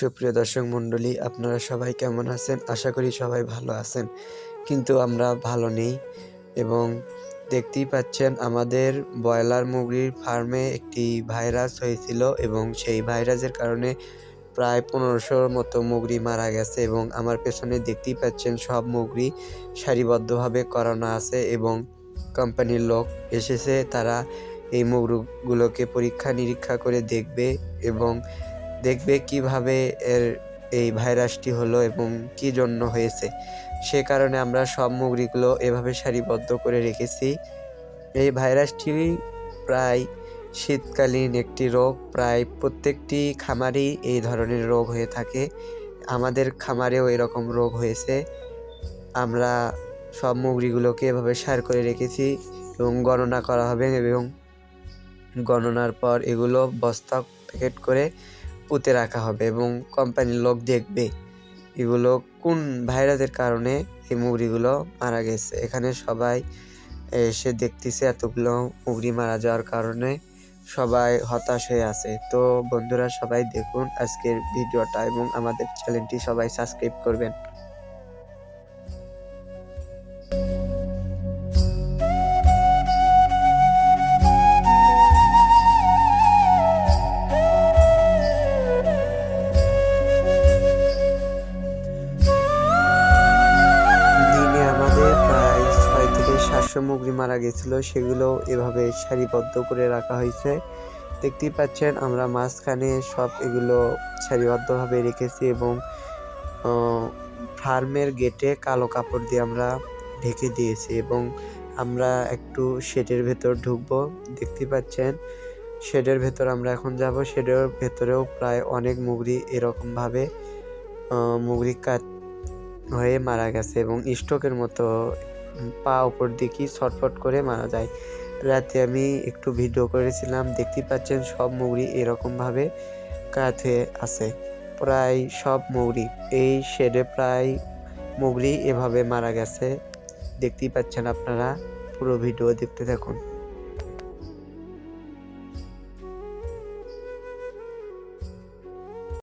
সুপ্রিয় দর্শক মণ্ডলী, আপনারা সবাই কেমন আছেন? আশা করি সবাই ভালো আছেন। কিন্তু আমরা ভালো নেই এবং দেখতেই পাচ্ছেন আমাদের ব্রয়লার মুরগির ফার্মে একটি ভাইরাস হয়েছিল এবং সেই ভাইরাসের কারণে প্রায় পনেরোশোর মতো মুগরি মারা গেছে এবং আমার পেছনে দেখতেই পাচ্ছেন সব মুগরি সারিবদ্ধভাবে করানো আছে এবং কোম্পানির লোক এসেছে, তারা এই মুগরুগুলোকে পরীক্ষা নিরীক্ষা করে দেখবে এবং দেখবে কীভাবে এর এই ভাইরাসটি হলো এবং কি জন্য হয়েছে। সে কারণে আমরা সব মুগরিগুলো এভাবে সারিবদ্ধ করে রেখেছি। এই ভাইরাসটি প্রায় শীতকালীন একটি রোগ। প্রায় প্রত্যেকটি খামারেই এই ধরনের রোগ হয়ে থাকে। আমাদের খামারেও এরকম রোগ হয়েছে। আমরা সব মুগরিগুলোকে এভাবে সার করে রেখেছি এবং গণনা করা হবে এবং গণনার পর এগুলো বস্তা প্যাকেট করে পুঁতে রাখা হবে এবং কোম্পানির লোক দেখবে এগুলো কোন ভাইরাসের কারণে এই মুগরিগুলো মারা গেছে। এখানে সবাই এসে দেখতেছে এতগুলো মুগরি মারা যাওয়ার কারণে সবাই হতাশ হয়ে আছে। তো বন্ধুরা সবাই দেখুন আজকের ভিডিওটা এবং আমাদের চ্যানেলটি সবাই সাবস্ক্রাইব করবেন। সাতশো মুগরি মারা গেছিল, সেগুলো এভাবে সারিবদ্ধ করে রাখা হয়েছে। দেখতেই পাচ্ছেন, আমরা মাঝখানে সব এগুলো সারিবদ্ধভাবে রেখেছি এবং ফার্মের গেটে কালো কাপড় দিয়ে আমরা ঢেকে দিয়েছি এবং আমরা একটু শেডের ভেতর ঢুকবো। দেখতে পাচ্ছেন, শেডের ভেতর আমরা এখন যাব। শেডের ভেতরেও প্রায় অনেক মুগরি এরকমভাবে মুগরি কাট হয়ে মারা গেছে এবং স্ট্রোকের মতো পা উপর দিকে ছটফট করে মারা যায়। রাতে আমি একটু ভিডিও করেছিলাম দেখতে পাচ্ছেন সব মৌরি এরকমভাবে কাত হয়ে আছে। প্রায় সব মৌরি এই শেডে প্রায় মৌরি এভাবে মারা গেছে। দেখতেই পাচ্ছেন আপনারা, পুরো ভিডিও দেখতে থাকুন।